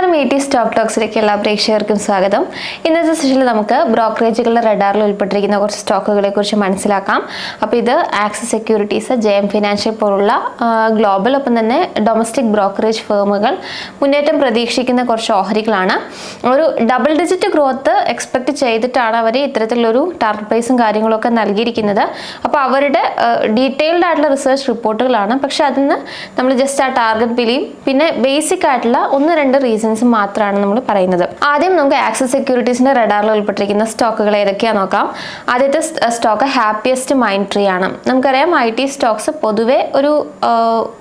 നമസ്കാരം A T stock ടോക്സിലേക്ക് എല്ലാ പ്രേക്ഷകർക്കും സ്വാഗതം. ഇന്നത്തെ സെഷനിൽ നമുക്ക് ബ്രോക്കറേജുകളുടെ റഡാറിൽ ഉൾപ്പെട്ടിരിക്കുന്ന കുറച്ച് സ്റ്റോക്കുകളെ കുറിച്ച് മനസ്സിലാക്കാം. അപ്പോൾ ഇത് Axis Securities J M Financial പോലുള്ള ഗ്ലോബൽ ഒപ്പം തന്നെ ഡൊമസ്റ്റിക് ബ്രോക്കറേജ് ഫേമുകൾ മുന്നേറ്റം പ്രതീക്ഷിക്കുന്ന കുറച്ച് ഓഹരികളാണ്. ഒരു ഡബിൾ ഡിജിറ്റ് ഗ്രോത്ത് എക്സ്പെക്ട് ചെയ്തിട്ടാണ് അവർ ഇത്തരത്തിലൊരു ടാർഗറ്റ് പ്രൈസും കാര്യങ്ങളൊക്കെ നൽകിയിരിക്കുന്നത്. അപ്പോൾ അവരുടെ ഡീറ്റെയിൽഡ് ആയിട്ടുള്ള റിസർച്ച് റിപ്പോർട്ടുകളാണ് പക്ഷേ അതിൽ നമ്മൾ ജസ്റ്റ് ആ ടാർഗറ്റ് ബിലീവ് പിന്നെ ബേസിക് ആയിട്ടുള്ള ഒന്ന് രണ്ട് റീസൺസ് മാത്രമാണ് നമ്മൾ പറയുന്നത്. ആദ്യം നമുക്ക് ആക്സസ് സെക്യൂരിറ്റീസിന്റെ റഡാറിൽ ഉൾപ്പെട്ടിരിക്കുന്ന സ്റ്റോക്കുകൾ ഏതൊക്കെയാണെന്ന് നോക്കാം. ആദ്യത്തെ സ്റ്റോക്ക് ഹാപ്പിയസ്റ്റ് മൈൻഡ് ട്രീ ആണ്. നമുക്കറിയാം ഐ ടി സ്റ്റോക്സ് പൊതുവെ ഒരു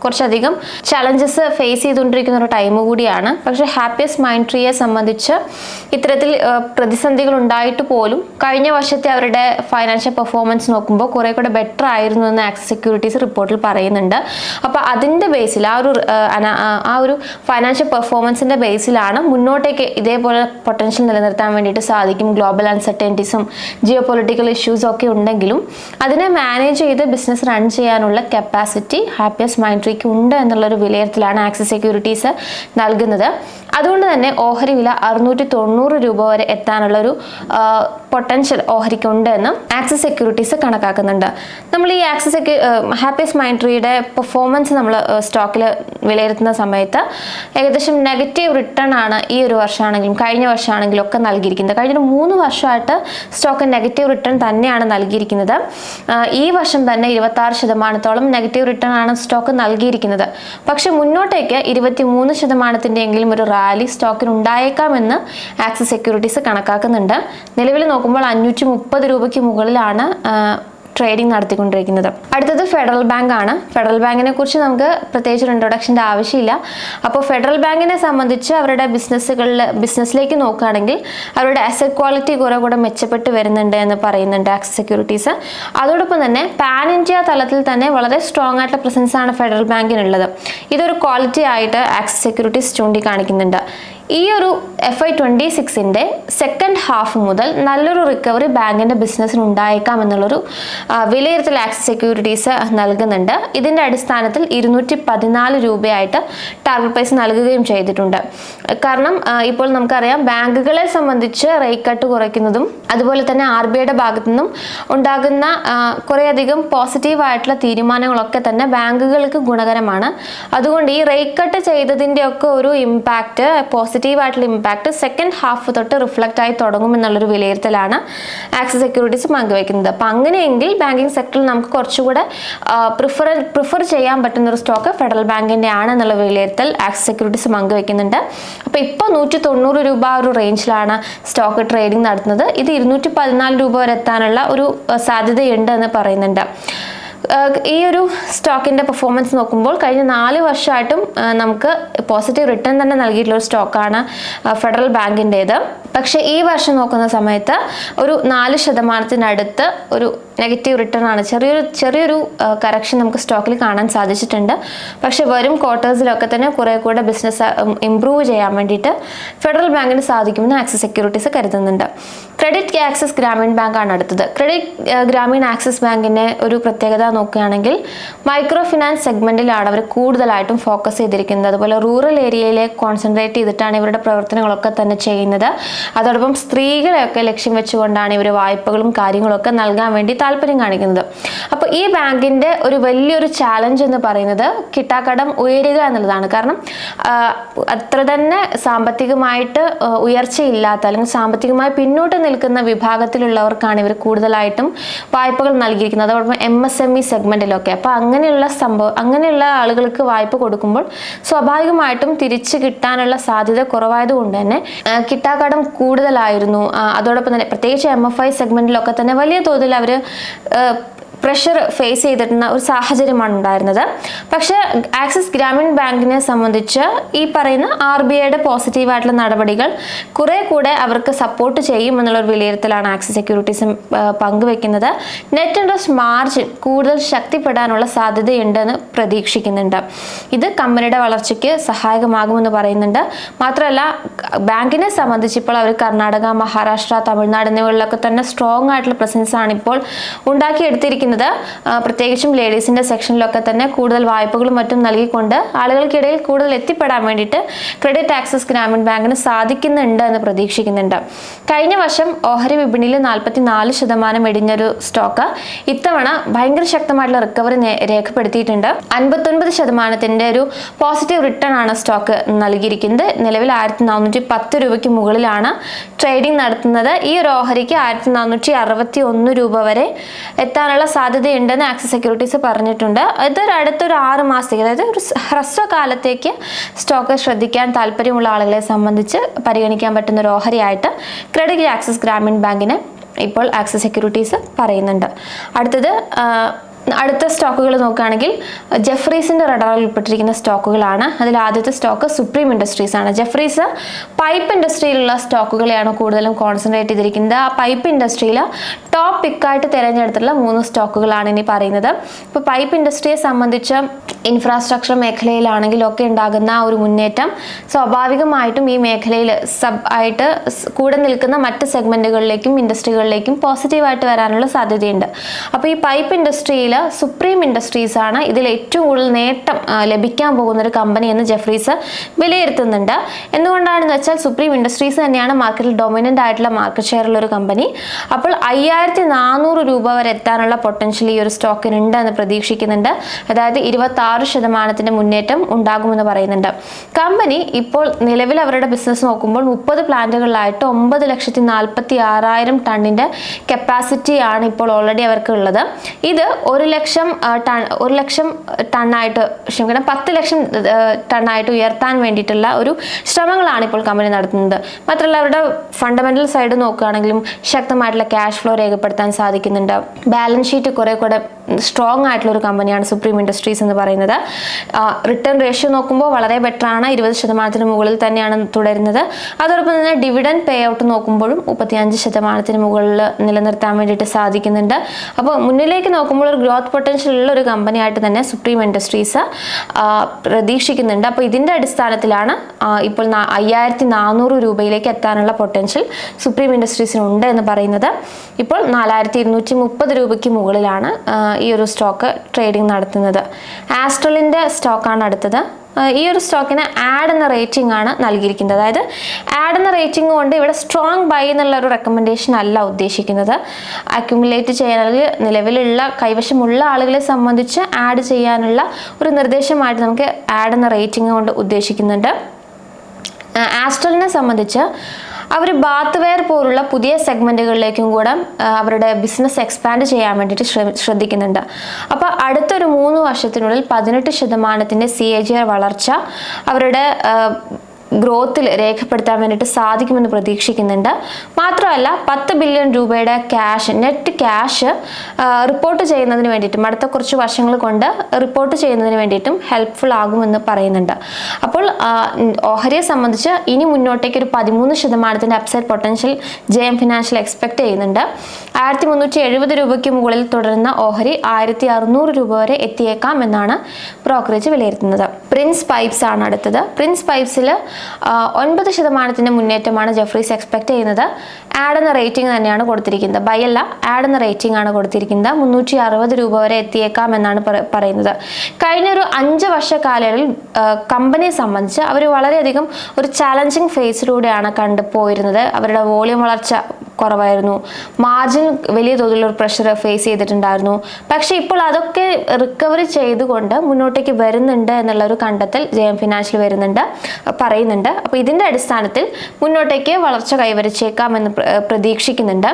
കുറച്ചധികം ചലഞ്ചസ് ഫേസ് ചെയ്തുകൊണ്ടിരിക്കുന്ന ഒരു ടൈം കൂടിയാണ്. പക്ഷെ ഹാപ്പിയസ്റ്റ് മൈൻഡ് ട്രീയെ സംബന്ധിച്ച് ഇത്തരത്തിൽ പ്രതിസന്ധികൾ ഉണ്ടായിട്ട് പോലും കഴിഞ്ഞ വർഷത്തെ അവരുടെ ഫൈനാൻഷ്യൽ പെർഫോമൻസ് നോക്കുമ്പോൾ കുറെ കൂടെ ബെറ്റർ ആയിരുന്നു എന്ന് ആക്സസ് സെക്യൂരിറ്റീസ് റിപ്പോർട്ടിൽ പറയുന്നുണ്ട്. അപ്പോൾ അതിന്റെ ബേസിൽ ആ ഒരു ആ, ഒരു ഫൈനാൻഷ്യൽ പെർഫോമൻസിന്റെ ബേസിലാണ് മുന്നോട്ടേക്ക് ഇതേപോലെ പൊട്ടൻഷ്യൽ നിലനിർത്താൻ വേണ്ടിയിട്ട് സാധിക്കും. ഗ്ലോബൽ അൺസർട്ടനിറ്റീസും ജിയോ പൊളിറ്റിക്കൽ ഇഷ്യൂസും ഒക്കെ ഉണ്ടെങ്കിലും അതിനെ മാനേജ് ചെയ്ത് ബിസിനസ് റൺ ചെയ്യാനുള്ള കപ്പാസിറ്റി ഹാപ്പിയസ്റ്റ് മൈൻഡ് ട്രീക്ക് ഉണ്ട് എന്നുള്ളൊരു വിലയിരുത്തലാണ് ആക്സിസ് സെക്യൂരിറ്റീസ് നൽകുന്നത്. അതുകൊണ്ട് തന്നെ ഓഹരി വില അറുന്നൂറ്റി തൊണ്ണൂറ് രൂപ വരെ എത്താനുള്ള ഒരു പൊട്ടൻഷ്യൽ ഓഹരിക്ക് ഉണ്ട് എന്ന് ആക്സിസ് സെക്യൂരിറ്റീസ് കണക്കാക്കുന്നുണ്ട്. നമ്മൾ ഈ ആക്സസ് സെക്യൂ ഹാപ്പിയസ് മൈൻഡ് ട്രീയുടെ പെർഫോമൻസ് നമ്മൾ സ്റ്റോക്കിൽ വിലയിരുത്തുന്ന സമയത്ത് ഏകദേശം നെഗറ്റീവ് റിട്ടേൺ ആണ് ഈ ഒരു വർഷമാണെങ്കിലും കഴിഞ്ഞ വർഷമാണെങ്കിലും ഒക്കെ നൽകിയിരിക്കുന്നത്. കഴിഞ്ഞ ഒരു മൂന്ന് വർഷമായിട്ട് സ്റ്റോക്ക് നെഗറ്റീവ് റിട്ടേൺ തന്നെയാണ് നൽകിയിരിക്കുന്നത്. ഈ വർഷം തന്നെ ഇരുപത്താറ് ശതമാനത്തോളം നെഗറ്റീവ് റിട്ടേൺ ആണ് സ്റ്റോക്ക് നൽകിയിരിക്കുന്നത്. പക്ഷേ മുന്നോട്ടേക്ക് ഇരുപത്തി മൂന്ന് ശതമാനത്തിന്റെ എങ്കിലും ഒരു റാലി സ്റ്റോക്കിന് ഉണ്ടായേക്കാമെന്ന് ആക്സസ് സെക്യൂരിറ്റീസ് കണക്കാക്കുന്നുണ്ട്. നിലവിൽ നോക്കുമ്പോൾ അഞ്ഞൂറ്റി മുപ്പത് രൂപയ്ക്ക് മുകളിലാണ് ട്രേഡിംഗ് നടത്തിക്കൊണ്ടിരിക്കുന്നത്. അടുത്തത് ഫെഡറൽ ബാങ്ക് ആണ്. ഫെഡറൽ ബാങ്കിനെ കുറിച്ച് നമുക്ക് പ്രത്യേകിച്ച് ഒരു ഇൻട്രൊഡക്ഷന്റെ ആവശ്യമില്ല. അപ്പോൾ ഫെഡറൽ ബാങ്കിനെ സംബന്ധിച്ച് അവരുടെ ബിസിനസ്സുകളിൽ ബിസിനസ്സിലേക്ക് നോക്കുകയാണെങ്കിൽ അവരുടെ അസറ്റ് ക്വാളിറ്റി കുറെ കൂടെ മെച്ചപ്പെട്ട് വരുന്നുണ്ട് എന്ന് പറയുന്നുണ്ട് ആക്സ് സെക്യൂരിറ്റീസ്. അതോടൊപ്പം തന്നെ പാൻ ഇന്ത്യ തലത്തിൽ തന്നെ വളരെ സ്ട്രോങ് ആയിട്ടുള്ള പ്രസൻസ് ആണ് ഫെഡറൽ ബാങ്കിനുള്ളത്. ഇതൊരു ക്വാളിറ്റി ആയിട്ട് ആക്സ് സെക്യൂരിറ്റീസ് ചൂണ്ടിക്കാണിക്കുന്നുണ്ട്. ഈ ഒരു എഫ് ഐ ട്വന്റി സിക്സിന്റെ സെക്കൻഡ് ഹാഫ് മുതൽ നല്ലൊരു റിക്കവറി ബാങ്കിന്റെ ബിസിനസ്സിന് ഉണ്ടായേക്കാം എന്നുള്ളൊരു വിലയിരുത്തൽ ആക്സിസ് സെക്യൂരിറ്റീസ് നൽകുന്നുണ്ട്. ഇതിന്റെ അടിസ്ഥാനത്തിൽ ഇരുന്നൂറ്റി പതിനാല് രൂപയായിട്ട് ടാർഗറ്റ് പ്രൈസ് നൽകുകയും ചെയ്തിട്ടുണ്ട്. കാരണം ഇപ്പോൾ നമുക്കറിയാം ബാങ്കുകളെ സംബന്ധിച്ച് റേറ്റ് കട്ട് കുറയ്ക്കുന്നതും അതുപോലെ തന്നെ ആർ ബി ഐയുടെ ഭാഗത്തു നിന്നും ഉണ്ടാകുന്ന കുറേയധികം പോസിറ്റീവ് ആയിട്ടുള്ള തീരുമാനങ്ങളൊക്കെ തന്നെ ബാങ്കുകൾക്ക് ഗുണകരമാണ്. അതുകൊണ്ട് ഈ റേറ്റ് കട്ട് ചെയ്തതിന്റെ ഒക്കെ ഒരു ഇമ്പാക്റ്റ് പോസിറ്റീവ് ആയിട്ടുള്ള ഇമ്പാക്റ്റ് സെക്കൻഡ് ഹാഫ് തൊട്ട് റിഫ്ലക്റ്റ് ആയി തുടങ്ങും എന്നുള്ളൊരു വിലയിരുത്തലാണ് ആക്സിസ് സെക്യൂരിറ്റീസ് പങ്കുവയ്ക്കുന്നത്. അപ്പം അങ്ങനെയെങ്കിൽ ബാങ്കിങ് സെക്ടറിൽ നമുക്ക് കുറച്ചുകൂടെ പ്രിഫർ പ്രിഫർ ചെയ്യാൻ പറ്റുന്ന ഒരു സ്റ്റോക്ക് ഫെഡറൽ ബാങ്കിന്റെ ആണ് എന്നുള്ള വിലയിരുത്തൽ ആക്സിസ് സെക്യൂരിറ്റീസ് പങ്കുവയ്ക്കുന്നുണ്ട്. അപ്പോൾ ഇപ്പോൾ നൂറ്റി തൊണ്ണൂറ് രൂപ ഒരു റേഞ്ചിലാണ് സ്റ്റോക്ക് ട്രേഡിംഗ് നടത്തുന്നത്. ഇത് ഇരുന്നൂറ്റി പതിനാല് രൂപ വരെ എത്താനുള്ള ഒരു സാധ്യതയുണ്ട് എന്ന് പറയുന്നുണ്ട്. ഈ ഒരു സ്റ്റോക്കിന്റെ പെർഫോമൻസ് നോക്കുമ്പോൾ കഴിഞ്ഞ നാല് വർഷമായിട്ടും നമുക്ക് പോസിറ്റീവ് റിട്ടേൺ തന്നെ നൽകിയിട്ടുള്ള ഒരു സ്റ്റോക്കാണ് ഫെഡറൽ ബാങ്കിന്റേത് പക്ഷേ ഈ വർഷം നോക്കുന്ന സമയത്ത് ഒരു നാല് ശതമാനത്തിനടുത്ത് ഒരു നെഗറ്റീവ് റിട്ടേൺ ആണ്. ചെറിയൊരു ചെറിയൊരു കറക്ഷൻ നമുക്ക് സ്റ്റോക്കിൽ കാണാൻ സാധിച്ചിട്ടുണ്ട്. പക്ഷേ വരും ക്വാർട്ടേഴ്സിലൊക്കെ തന്നെ കുറേ കൂടെ ബിസിനസ് ഇമ്പ്രൂവ് ചെയ്യാൻ വേണ്ടിയിട്ട് ഫെഡറൽ ബാങ്കിന് സാധിക്കുമെന്ന് ആക്സിസ് സെക്യൂരിറ്റീസ് കരുതുന്നുണ്ട്. ക്രെഡിറ്റ് ആക്സിസ് ഗ്രാമീൺ ബാങ്കാണ് അടുത്തത്. ക്രെഡിറ്റ് ഗ്രാമീൺ ആക്സിസ് ബാങ്കിന്റെ ഒരു പ്രത്യേകത നോക്കുകയാണെങ്കിൽ മൈക്രോ ഫിനാൻസ് സെഗ്മെന്റിലാണ് അവർ കൂടുതലായിട്ടും ഫോക്കസ് ചെയ്തിരിക്കുന്നത്. അതുപോലെ റൂറൽ ഏരിയയിലെ കോൺസെൻട്രേറ്റ് ചെയ്തിട്ടാണ് ഇവരുടെ പ്രവർത്തനങ്ങളൊക്കെ തന്നെ ചെയ്യുന്നത്. അതോടൊപ്പം സ്ത്രീകളെയൊക്കെ ലക്ഷ്യം വെച്ചുകൊണ്ടാണ് ഇവർ വായ്പകളും കാര്യങ്ങളൊക്കെ നൽകാൻ വേണ്ടി താല്പര്യം കാണിക്കുന്നത്. അപ്പോൾ ഈ ബാങ്കിന്റെ ഒരു വലിയൊരു ചാലഞ്ച് എന്ന് പറയുന്നത് കിട്ടാക്കടം ഉയരുക എന്നുള്ളതാണ്. കാരണം അത്ര തന്നെ സാമ്പത്തികമായിട്ട് ഉയർച്ചയില്ലാത്ത അല്ലെങ്കിൽ സാമ്പത്തികമായി പിന്നോട്ട് നിൽക്കുന്ന വിഭാഗത്തിലുള്ളവർക്കാണ് ഇവർ കൂടുതലായിട്ടും വായ്പകൾ നൽകിയിരിക്കുന്നത്. അതോടൊപ്പം എം എസ് എം ഇ സെഗ്മെന്റിലൊക്കെ അപ്പോൾ അങ്ങനെയുള്ള സംഭവം അങ്ങനെയുള്ള ആളുകൾക്ക് വായ്പ കൊടുക്കുമ്പോൾ സ്വാഭാവികമായിട്ടും തിരിച്ചു കിട്ടാനുള്ള സാധ്യത കുറവായതുകൊണ്ട് തന്നെ കിട്ടാക്കടം കൂടുതലായിരുന്നു. അതോടൊപ്പം തന്നെ പ്രത്യേകിച്ച് എം എഫ് ഐ സെഗ്മെന്റിലൊക്കെ തന്നെ വലിയ തോതിൽ അവർ പ്രഷർ ഫേസ് ചെയ്തിരുന്ന ഒരു സാഹചര്യമാണ് ഉണ്ടായിരുന്നത്. പക്ഷേ ആക്സിസ് ഗ്രാമീൺ ബാങ്കിനെ സംബന്ധിച്ച് ഈ പറയുന്ന ആർ ബി ഐയുടെ പോസിറ്റീവായിട്ടുള്ള നടപടികൾ കുറെ കൂടെ അവർക്ക് സപ്പോർട്ട് ചെയ്യും എന്നുള്ളൊരു വിലയിരുത്തലാണ് ആക്സിസ് സെക്യൂരിറ്റീസ് പങ്കുവെക്കുന്നത്. നെറ്റ് ഇൻട്രസ്റ്റ് മാർജിൻ കൂടുതൽ ശക്തിപ്പെടാനുള്ള സാധ്യതയുണ്ടെന്ന് പ്രതീക്ഷിക്കുന്നുണ്ട്. ഇത് കമ്പനിയുടെ വളർച്ചയ്ക്ക് സഹായകമാകുമെന്ന് പറയുന്നുണ്ട്. മാത്രമല്ല ബാങ്കിനെ സംബന്ധിച്ച് ഇപ്പോൾ അവർ കർണാടക മഹാരാഷ്ട്ര തമിഴ്നാട് എന്നിവകളിലൊക്കെ തന്നെ സ്ട്രോങ് ആയിട്ടുള്ള പ്രസൻസ് ആണ് ഇപ്പോൾ ഉണ്ടാക്കിയെടുത്തിരിക്കുന്നത്. ആ, പ്രത്യേകിച്ചും ലേഡീസിന്റെ സെക്ഷനിലൊക്കെ തന്നെ കൂടുതൽ വായ്പകളും മറ്റും നൽകിക്കൊണ്ട് ആളുകൾക്കിടയിൽ കൂടുതൽ എത്തിപ്പെടാൻ വേണ്ടിയിട്ട് ക്രെഡിറ്റ് ആക്സസ് ഗ്രാമീൺ ബാങ്കിന് സാധിക്കുന്നുണ്ട് എന്ന് പ്രതീക്ഷിക്കുന്നുണ്ട്. കഴിഞ്ഞ വർഷം ഓഹരി വിപണിയിൽ നാൽപ്പത്തി നാല് ശതമാനം ഇടിഞ്ഞൊരു സ്റ്റോക്ക് ഇത്തവണ ഭയങ്കര ശക്തമായിട്ടുള്ള റിക്കവറി രേഖപ്പെടുത്തിയിട്ടുണ്ട്. അൻപത്തൊൻപത് ശതമാനത്തിന്റെ ഒരു പോസിറ്റീവ് റിട്ടേൺ ആണ് സ്റ്റോക്ക് നൽകിയിരിക്കുന്നത്. നിലവിൽ ആയിരത്തി നാനൂറ്റി പത്ത് രൂപയ്ക്ക് മുകളിലാണ് ട്രേഡിംഗ് നടത്തുന്നത്. ഈ ഒരു ഓഹരിക്ക് ആയിരത്തി നാനൂറ്റി അറുപത്തി ഒന്ന് രൂപ വരെ എത്താനുള്ള സാധ്യതയുണ്ടെന്ന് ആക്സിസ് സെക്യൂരിറ്റീസ് പറഞ്ഞിട്ടുണ്ട്. ഇതൊരു അടുത്തൊരു ആറ് മാസത്തേക്ക് അതായത് ഒരു ഹ്രസ്വകാലത്തേക്ക് സ്റ്റോക്ക് ശ്രദ്ധിക്കാൻ താല്പര്യമുള്ള ആളുകളെ സംബന്ധിച്ച് പരിഗണിക്കാൻ പറ്റുന്ന ഒരു ഓഹരിയായിട്ട് ക്രെഡിറ്റ് ആക്സിസ് ഗ്രാമീൺ ബാങ്കിനെ ഇപ്പോൾ ആക്സിസ് സെക്യൂരിറ്റീസ് പറയുന്നുണ്ട്. അടുത്തത് അടുത്ത സ്റ്റോക്കുകൾ നോക്കുകയാണെങ്കിൽ ജെഫ്രീസിന്റെ റഡാറിൽ ഉൾപ്പെട്ടിരിക്കുന്ന സ്റ്റോക്കുകളാണ്. അതിൽ ആദ്യത്തെ സ്റ്റോക്ക് സുപ്രീം ഇൻഡസ്ട്രീസ് ആണ്. ജെഫ്രീസ് പൈപ്പ് ഇൻഡസ്ട്രിയിലുള്ള സ്റ്റോക്കുകളെയാണ് കൂടുതലും കോൺസെൻട്രേറ്റ് ചെയ്തിരിക്കുന്നത്. ആ പൈപ്പ് ഇൻഡസ്ട്രിയിൽ ടോപ്പ് പിക്കായിട്ട് തിരഞ്ഞെടുത്തിട്ടുള്ള മൂന്ന് സ്റ്റോക്കുകളാണ് ഇനി പറയുന്നത്. ഇപ്പോൾ പൈപ്പ് ഇൻഡസ്ട്രിയെ സംബന്ധിച്ച് ഇൻഫ്രാസ്ട്രക്ചർ മേഖലയിലാണെങ്കിലൊക്കെ ഉണ്ടാകുന്ന ഒരു മുന്നേറ്റം സ്വാഭാവികമായിട്ടും ഈ മേഖലയിൽ സബ് ആയിട്ട് കൂടെ നിൽക്കുന്ന മറ്റ് സെഗ്മെന്റുകളിലേക്കും ഇൻഡസ്ട്രികളിലേക്കും പോസിറ്റീവായിട്ട് വരാനുള്ള സാധ്യതയുണ്ട്. അപ്പോൾ ഈ പൈപ്പ് ഇൻഡസ്ട്രിയിൽ സുപ്രീം ഇൻഡസ്ട്രീസ് ആണ് ഇതിൽ ഏറ്റവും കൂടുതൽ നേട്ടം ലഭിക്കാൻ പോകുന്ന ഒരു കമ്പനി എന്ന് ജെഫ്രീസ് വിലയിരുത്തുന്നുണ്ട്. എന്തുകൊണ്ടാണെന്ന് വെച്ചാൽ സുപ്രീം ഇൻഡസ്ട്രീസ് തന്നെയാണ് മാർക്കറ്റിൽ ഡൊമിനന്റ് ആയിട്ടുള്ള മാർക്കറ്റ് ഷെയർ ഉള്ള ഒരു കമ്പനി അപ്പോൾ അയ്യായിരത്തി നാനൂറ് രൂപ വരെ എത്താനുള്ള പൊട്ടൻഷ്യൽ ഈ ഒരു സ്റ്റോക്കിനുണ്ട് എന്ന് പ്രതീക്ഷിക്കുന്നുണ്ട്. അതായത് ഇരുപത്തി ആറ് ശതമാനത്തിന്റെ മുന്നേറ്റം ഉണ്ടാകുമെന്ന് പറയുന്നുണ്ട്. കമ്പനി ഇപ്പോൾ നിലവിൽ അവരുടെ ബിസിനസ് നോക്കുമ്പോൾ മുപ്പത് പ്ലാന്റുകളിലായിട്ട് ഒമ്പത് ലക്ഷത്തി നാൽപ്പത്തി ആറായിരം ടണ്ണിന്റെ കപ്പാസിറ്റിയാണ് ഇപ്പോൾ ഓൾറെഡി അവർക്ക് ഉള്ളത്. ഇത് ലക്ഷം ടൺ ഒരു ലക്ഷം ടണ്ണായിട്ട് ക്ഷമിക്കണം പത്ത് ലക്ഷം ടണ്ണായിട്ട് ഉയർത്താൻ വേണ്ടിയിട്ടുള്ള ഒരു ശ്രമങ്ങളാണ് ഇപ്പോൾ കമ്പനി നടത്തുന്നത്. മാത്രമല്ല അവരുടെ ഫണ്ടമെന്റൽ സൈഡ് നോക്കുകയാണെങ്കിലും ശക്തമായിട്ടുള്ള ക്യാഷ് ഫ്ലോ രേഖപ്പെടുത്താൻ സാധിക്കുന്നുണ്ട്. ബാലൻസ് ഷീറ്റ് കുറെ കൂടെ സ്ട്രോങ് ആയിട്ടുള്ള ഒരു കമ്പനിയാണ് സുപ്രീം ഇൻഡസ്ട്രീസ് എന്ന് പറയുന്നത്. റിട്ടേൺ റേഷ്യോ നോക്കുമ്പോൾ വളരെ ബെറ്റർ ആണ്. ഇരുപത് ശതമാനത്തിന് മുകളിൽ തന്നെയാണ് തുടരുന്നത്. അതോടൊപ്പം തന്നെ ഡിവിഡൻ പേ ഔട്ട് നോക്കുമ്പോഴും മുപ്പത്തിയഞ്ച് ശതമാനത്തിന് മുകളിൽ നിലനിർത്താൻ വേണ്ടിയിട്ട് സാധിക്കുന്നുണ്ട്. അപ്പോൾ മുന്നിലേക്ക് നോക്കുമ്പോൾ ഒരു ഗ്രോത്ത് പൊട്ടൻഷ്യൽ ഉള്ള ഒരു കമ്പനിയായിട്ട് തന്നെ സുപ്രീം ഇൻഡസ്ട്രീസ് പ്രതീക്ഷിക്കുന്നുണ്ട്. അപ്പോൾ ഇതിന്റെ അടിസ്ഥാനത്തിലാണ് ഇപ്പോൾ അയ്യായിരത്തി നാനൂറ് രൂപയിലേക്ക് എത്താനുള്ള പൊട്ടൻഷ്യൽ സുപ്രീം ഇൻഡസ്ട്രീസിന് ഉണ്ട് എന്ന് പറയുന്നത്. ഇപ്പോൾ നാലായിരത്തി ഇരുന്നൂറ്റി മുപ്പത് രൂപയ്ക്ക് മുകളിലാണ് ഈ ഒരു സ്റ്റോക്ക് ട്രേഡിംഗ് നടത്തുന്നത്. ആസ്ട്രലിന്റെ സ്റ്റോക്കാണ് അടുത്തത്. ഈ ഒരു സ്റ്റോക്കിന് ആഡ് എന്ന റേറ്റിംഗ് ആണ് നൽകിയിരിക്കുന്നത്. അതായത് ആഡ് എന്ന റേറ്റിംഗ് കൊണ്ട് ഇവിടെ സ്ട്രോങ് ബൈ എന്നുള്ള ഒരു റെക്കമെൻഡേഷൻ അല്ല ഉദ്ദേശിക്കുന്നത്. അക്യുമുലേറ്റ് ചെയ്യാൻ അല്ലെങ്കിൽ നിലവിലുള്ള കൈവശമുള്ള ആളുകളെ സംബന്ധിച്ച് ആഡ് ചെയ്യാനുള്ള ഒരു നിർദ്ദേശമായിട്ട് നമുക്ക് ആഡ് എന്ന റേറ്റിംഗ് കൊണ്ട് ഉദ്ദേശിക്കുന്നുണ്ട്. ആസ്ട്രലിനെ സംബന്ധിച്ച് അവർ ബാത്ത് വെയർ പോലുള്ള പുതിയ സെഗ്മെന്റുകളിലേക്കും കൂടെ അവരുടെ ബിസിനസ് എക്സ്പാൻഡ് ചെയ്യാൻ വേണ്ടിയിട്ട് ശ്രദ്ധിക്കുന്നുണ്ട്. അപ്പോൾ അടുത്തൊരു മൂന്ന് വർഷത്തിനുള്ളിൽ പതിനെട്ട് ശതമാനത്തിന്റെ സി എ ജി ആർ വളർച്ച അവരുടെ ഗ്രോത്തിൽ രേഖപ്പെടുത്താൻ വേണ്ടിയിട്ട് സാധിക്കുമെന്ന് പ്രതീക്ഷിക്കുന്നുണ്ട്. മാത്രമല്ല പത്ത് ബില്യൺ രൂപയുടെ ക്യാഷ് നെറ്റ് ക്യാഷ് റിപ്പോർട്ട് ചെയ്യുന്നതിന് വേണ്ടിയിട്ടും അടുത്ത കുറച്ച് വർഷങ്ങൾ കൊണ്ട് റിപ്പോർട്ട് ചെയ്യുന്നതിന് വേണ്ടിയിട്ടും ഹെൽപ്ഫുൾ ആകുമെന്ന് പറയുന്നുണ്ട്. അപ്പോൾ ഓഹരിയെ സംബന്ധിച്ച് ഇനി മുന്നോട്ടേക്ക് ഒരു പതിമൂന്ന് ശതമാനത്തിന്റെ upside potential J M Financial expect ചെയ്യുന്നുണ്ട്. ആയിരത്തി മുന്നൂറ്റി എഴുപത് രൂപയ്ക്ക് മുകളിൽ തുടരുന്ന ഓഹരി ആയിരത്തി അറുന്നൂറ് രൂപ വരെ എത്തിയേക്കാം എന്നാണ് ബ്രോക്കറേജ് വിലയിരുത്തുന്നത്. പ്രിൻസ് പൈപ്സ് ആണ് അടുത്തത്. പ്രിൻസ് പൈപ്സിൽ ഒൻപത് ശതമാനത്തിന്റെ മുന്നേറ്റമാണ് ജെഫ്രീസ് എക്സ്പെക്ട് ചെയ്യുന്നത്. ആഡ് എന്ന റേറ്റിംഗ് തന്നെയാണ് കൊടുത്തിരിക്കുന്നത്. ബൈ അല്ല ആഡ് എന്ന റേറ്റിംഗ് ആണ് കൊടുത്തിരിക്കുന്നത്. മുന്നൂറ്റി അറുപത് രൂപ വരെ എത്തിയേക്കാം എന്നാണ് പറയുന്നത്. കഴിഞ്ഞ ഒരു അഞ്ച് വർഷ കാലയളവിൽ കമ്പനിയെ സംബന്ധിച്ച് അവർ വളരെയധികം ഒരു ചലഞ്ചിങ് ഫേസിലൂടെയാണ് കണ്ടു പോയിരുന്നത്. അവരുടെ വോളിയം വളർച്ച കുറവായിരുന്നു. മാർജിൻ വലിയ തോതിലുള്ള പ്രഷർ ഫേസ് ചെയ്തിട്ടുണ്ടായിരുന്നു. പക്ഷേ ഇപ്പോൾ അതൊക്കെ റിക്കവറി ചെയ്തുകൊണ്ട് മുന്നോട്ടേക്ക് വരുന്നുണ്ട് എന്നുള്ള ഒരു കണ്ടെത്തൽ ജെ എം ഫിനാൻഷ്യൽ വരുന്നുണ്ട്. പറയുന്നുണ്ട് അപ്പോൾ ഇതിന്റെ അടിസ്ഥാനത്തിൽ മുന്നോട്ടേക്ക് വളർച്ച കൈവരിച്ചേക്കാമെന്ന് പ്ര- പ്രതീക്ഷിക്കുന്നുണ്ട്.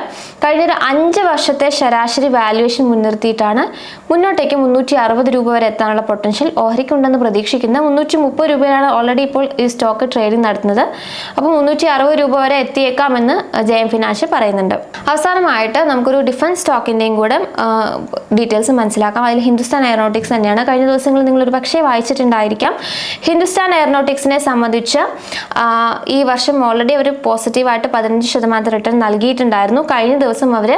കഴിഞ്ഞൊരു അഞ്ച് വർഷത്തെ ശരാശരി വാല്യുവേഷൻ മുൻനിർത്തിയിട്ടാണ് മുന്നോട്ടേക്ക് മുന്നൂറ്റി അറുപത് രൂപ വരെ എത്താനുള്ള പൊട്ടൻഷ്യൽ ഓഹരിക്കുണ്ടെന്ന് പ്രതീക്ഷിക്കുന്ന. മുന്നൂറ്റി മുപ്പത് രൂപയാണ് ഓൾറെഡി ഇപ്പോൾ ഈ സ്റ്റോക്ക് ട്രേഡിംഗ് നടത്തുന്നത്. അപ്പോൾ മുന്നൂറ്റി അറുപത് രൂപ വരെ എത്തിയേക്കാമെന്ന് ജയം ഫിനാൻഷ്യൽ പറയുന്നുണ്ട്. അവസാനമായിട്ട് നമുക്കൊരു ഡിഫൻസ് സ്റ്റോക്കിന്റെയും കൂടെ ഡീറ്റെയിൽസ് മനസ്സിലാക്കാം. അതിൽ ഹിന്ദുസ്ഥാൻ എയറോട്ടിക്സ് തന്നെയാണ്. കഴിഞ്ഞ ദിവസങ്ങളിൽ നിങ്ങൾ ഒരു പക്ഷേ വായിച്ചിട്ടുണ്ടായിരിക്കാം. ഹിന്ദുസ്ഥാൻ എയറോട്ടിക്സിനെ സംബന്ധിച്ച് ഈ വർഷം ഓൾറെഡി അവർ പോസിറ്റീവായിട്ട് പതിനഞ്ച് ശതമാനത്തെ റിട്ടേൺ നൽകിയിട്ടുണ്ടായിരുന്നു. കഴിഞ്ഞ ദിവസം അവർ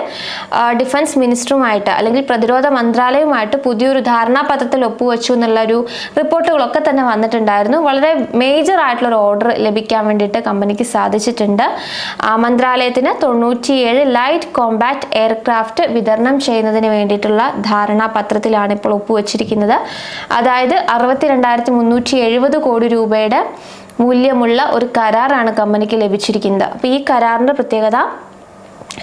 ഡിഫൻസ് മിനിസ്റ്ററുമായിട്ട് അല്ലെങ്കിൽ പ്രതിരോധ മന്ത്രാലയവുമായിട്ട് പുതിയൊരു ധാരണാപത്രത്തിൽ ഒപ്പുവെച്ചു എന്നുള്ള ഒരു റിപ്പോർട്ടുകളൊക്കെ തന്നെ വന്നിട്ടുണ്ടായിരുന്നു. വളരെ മേജർ ആയിട്ടുള്ള ഒരു ഓർഡർ ലഭിക്കാൻ വേണ്ടിയിട്ട് കമ്പനിക്ക് സാധിച്ചിട്ടുണ്ട്. മന്ത്രാലയത്തിന് തൊണ്ണൂറ് തൊണ്ണൂറ്റിയേഴ് ലൈറ്റ് കോമ്പാക്ട് എയർക്രാഫ്റ്റ് വിതരണം ചെയ്യുന്നതിന് വേണ്ടിയിട്ടുള്ള ധാരണാപത്രത്തിലാണ് ഇപ്പോൾ ഒപ്പുവെച്ചിരിക്കുന്നത്. അതായത് അറുപത്തി രണ്ടായിരത്തി മുന്നൂറ്റി എഴുപത് കോടി രൂപയുടെ മൂല്യമുള്ള ഒരു കരാറാണ് കമ്പനിക്ക് ലഭിച്ചിരിക്കുന്നത്. അപ്പോൾ ഈ കരാറിന്റെ പ്രത്യേകത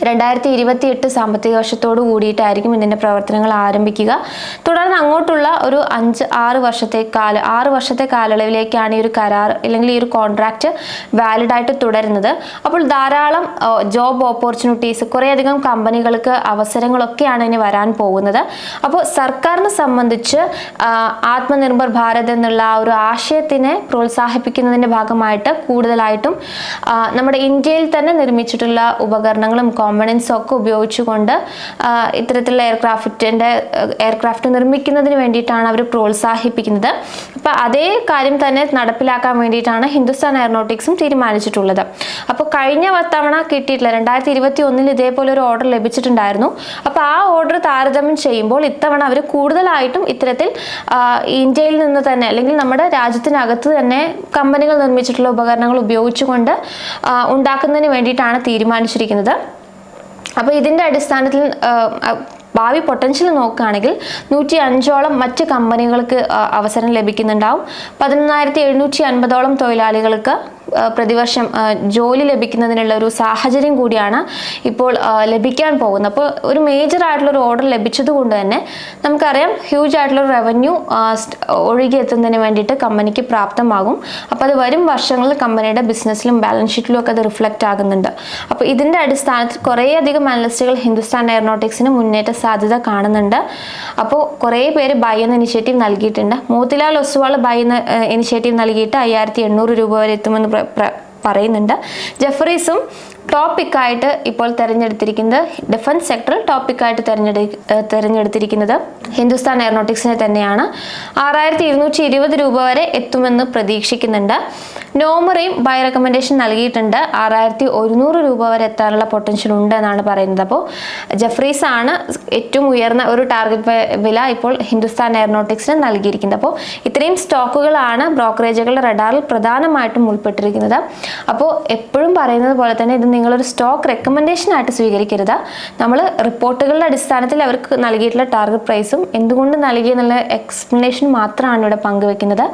രണ്ടായിരത്തി ഇരുപത്തി എട്ട് സാമ്പത്തിക വർഷത്തോട് കൂടിയിട്ടായിരിക്കും ഇതിന്റെ പ്രവർത്തനങ്ങൾ ആരംഭിക്കുക. തുടർന്ന് അങ്ങോട്ടുള്ള ഒരു അഞ്ച് ആറ് വർഷത്തെ കാല ആറ് വർഷത്തെ കാലയളവിലേക്കാണ് ഈ ഒരു കരാർ അല്ലെങ്കിൽ ഈ ഒരു കോൺട്രാക്റ്റ് വാലിഡ് ആയിട്ട് തുടരുന്നത്. അപ്പോൾ ധാരാളം ജോബ് ഓപ്പർച്യൂണിറ്റീസ് കുറേയധികം കമ്പനികൾക്ക് അവസരങ്ങളൊക്കെയാണ് ഇനി വരാൻ പോകുന്നത്. അപ്പോൾ സർക്കാരിനെ സംബന്ധിച്ച് ആത്മനിർഭർ ഭാരത് എന്നുള്ള ആ ഒരു ആശയത്തിനെ പ്രോത്സാഹിപ്പിക്കുന്നതിന്റെ ഭാഗമായിട്ട് കൂടുതലായിട്ടും നമ്മുടെ ഇന്ത്യയിൽ തന്നെ നിർമ്മിച്ചിട്ടുള്ള ഉപകരണങ്ങളും കോമ്പണൻസും ഒക്കെ ഉപയോഗിച്ചുകൊണ്ട് ഇത്തരത്തിലുള്ള എയർക്രാഫ്റ്റിന്റെ എയർക്രാഫ്റ്റ് നിർമ്മിക്കുന്നതിന് വേണ്ടിയിട്ടാണ് അവർ പ്രോത്സാഹിപ്പിക്കുന്നത്. അപ്പോൾ അതേ കാര്യം തന്നെ നടപ്പിലാക്കാൻ വേണ്ടിയിട്ടാണ് ഹിന്ദുസ്ഥാൻ എയറോനോട്ടിക്സും തീരുമാനിച്ചിട്ടുള്ളത്. അപ്പോൾ കഴിഞ്ഞ തവണ കിട്ടിയിട്ടില്ല രണ്ടായിരത്തി ഇരുപത്തി ഒന്നിൽ ഇതേപോലെ ഒരു ഓർഡർ ലഭിച്ചിട്ടുണ്ടായിരുന്നു. അപ്പോൾ ആ ഓർഡർ താരതമ്യം ചെയ്യുമ്പോൾ ഇത്തവണ അവർ കൂടുതലായിട്ടും ഇത്തരത്തിൽ ഇന്ത്യയിൽ നിന്ന് തന്നെ അല്ലെങ്കിൽ നമ്മുടെ രാജ്യത്തിനകത്ത് തന്നെ കമ്പനികൾ നിർമ്മിച്ചിട്ടുള്ള ഉപകരണങ്ങൾ ഉപയോഗിച്ചുകൊണ്ട് ഉണ്ടാക്കുന്നതിന് വേണ്ടിയിട്ടാണ് തീരുമാനിച്ചിരിക്കുന്നത്. അപ്പോൾ ഇതിന്റെ അടിസ്ഥാനത്തിൽ ഭാവി പൊട്ടൻഷ്യൽ നോക്കുകയാണെങ്കിൽ നൂറ്റി അഞ്ചോളം മറ്റ് കമ്പനികൾക്ക് അവസരം ലഭിക്കുന്നുണ്ടാവും. പതിനൊന്നായിരത്തി എഴുന്നൂറ്റി അൻപതോളം തൊഴിലാളികൾക്ക് പ്രതിവർഷം ജോലി ലഭിക്കുന്നതിനുള്ള ഒരു സാഹചര്യം കൂടിയാണ് ഇപ്പോൾ ലഭിക്കാൻ പോകുന്നത്. അപ്പോൾ ഒരു മേജർ ആയിട്ടുള്ള ഒരു ഓർഡർ ലഭിച്ചത് കൊണ്ട് തന്നെ നമുക്കറിയാം ഹ്യൂജ് ആയിട്ടുള്ള റവന്യൂ ഒഴുകിയെത്തുന്നതിന് വേണ്ടിയിട്ട് കമ്പനിക്ക് പ്രാപ്തമാകും. അപ്പോൾ അത് വരും വർഷങ്ങളിൽ കമ്പനിയുടെ ബിസിനസ്സിലും ബാലൻസ് ഷീറ്റിലും ഒക്കെ അത് റിഫ്ലക്റ്റ് ആകുന്നുണ്ട്. അപ്പോൾ ഇതിന്റെ അടിസ്ഥാനത്തിൽ കുറേയധികം അനലിസ്റ്റുകൾ ഹിന്ദുസ്ഥാൻ എയറോനോട്ടിക്സിന് മുന്നേറ്റ സാധ്യത കാണുന്നുണ്ട്. അപ്പോൾ കുറേ പേര് ബൈ എന്ന ഇനിഷ്യേറ്റീവ് നൽകിയിട്ടുണ്ട്. മോത്തിലാൽ ഒസ്വാൾ ബൈ എന്ന ഇനിഷ്യേറ്റീവ് നൽകിയിട്ട് അയ്യായിരത്തി എണ്ണൂറ് രൂപ വരെ എത്തുമെന്ന് പറയുന്നുണ്ട്. ജെഫറീസും ടോപ്പിക്കായിട്ട് ഇപ്പോൾ തിരഞ്ഞെടുത്തിരിക്കുന്നത് ഡിഫൻസ് സെക്ടറിൽ ടോപ്പിക്കായിട്ട് തിരഞ്ഞെടു തിരഞ്ഞെടുത്തിരിക്കുന്നത് ഹിന്ദുസ്ഥാൻ എയറോനോട്ടിക്സിനെ തന്നെയാണ്. ആറായിരത്തി ഇരുന്നൂറ്റി ഇരുപത് രൂപ വരെ എത്തുമെന്ന് പ്രതീക്ഷിക്കുന്നുണ്ട്. നോമറയും ബൈ റെക്കമെൻഡേഷൻ നൽകിയിട്ടുണ്ട്. ആറായിരത്തി ഒരുന്നൂറ് രൂപ വരെ എത്താനുള്ള പൊട്ടൻഷ്യൽ ഉണ്ട് എന്നാണ് പറയുന്നത്. അപ്പോൾ ജഫ്രീസ് ആണ് ഏറ്റവും ഉയർന്ന ഒരു ടാർഗറ്റ് വില ഇപ്പോൾ ഹിന്ദുസ്ഥാൻ എയറോനോട്ടിക്സിന് നൽകിയിരിക്കുന്നത്. അപ്പോൾ ഇത്രയും സ്റ്റോക്കുകളാണ് ബ്രോക്കറേജുകളുടെ റഡാറിൽ പ്രധാനമായിട്ടും ഉൾപ്പെട്ടിരിക്കുന്നത്. അപ്പോൾ എപ്പോഴും പറയുന്നത് പോലെ തന്നെ ഇത് നിങ്ങളൊരു സ്റ്റോക്ക് റെക്കമെൻഡേഷൻ ആയിട്ട് സ്വീകരിക്കരുത്. നമ്മൾ റിപ്പോർട്ടുകളുടെ അടിസ്ഥാനത്തിൽ അവർക്ക് നൽകിയിട്ടുള്ള ടാർഗറ്റ് പ്രൈസും എന്തുകൊണ്ട് നൽകി എന്നുള്ള എക്സ്പ്ലനേഷൻ മാത്രമാണ് ഇവിടെ പങ്കുവെക്കുന്നത്.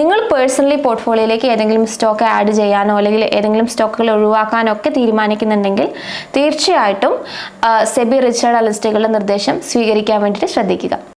നിങ്ങൾ പേഴ്സണലി പോർട്ട്ഫോളിയോയിലേക്ക് ഏതെങ്കിലും സ്റ്റോക്ക് ആഡ് ചെയ്യാനോ അല്ലെങ്കിൽ ഏതെങ്കിലും സ്റ്റോക്കുകൾ ഒഴിവാക്കാനോ ഒക്കെ തീരുമാനിക്കുന്നുണ്ടെങ്കിൽ തീർച്ചയായിട്ടും സെബി റിച്ചാർഡ് അലിസ്റ്റുകളുടെ നിർദ്ദേശം സ്വീകരിക്കാൻ വേണ്ടിയിട്ട് ശ്രദ്ധിക്കുക.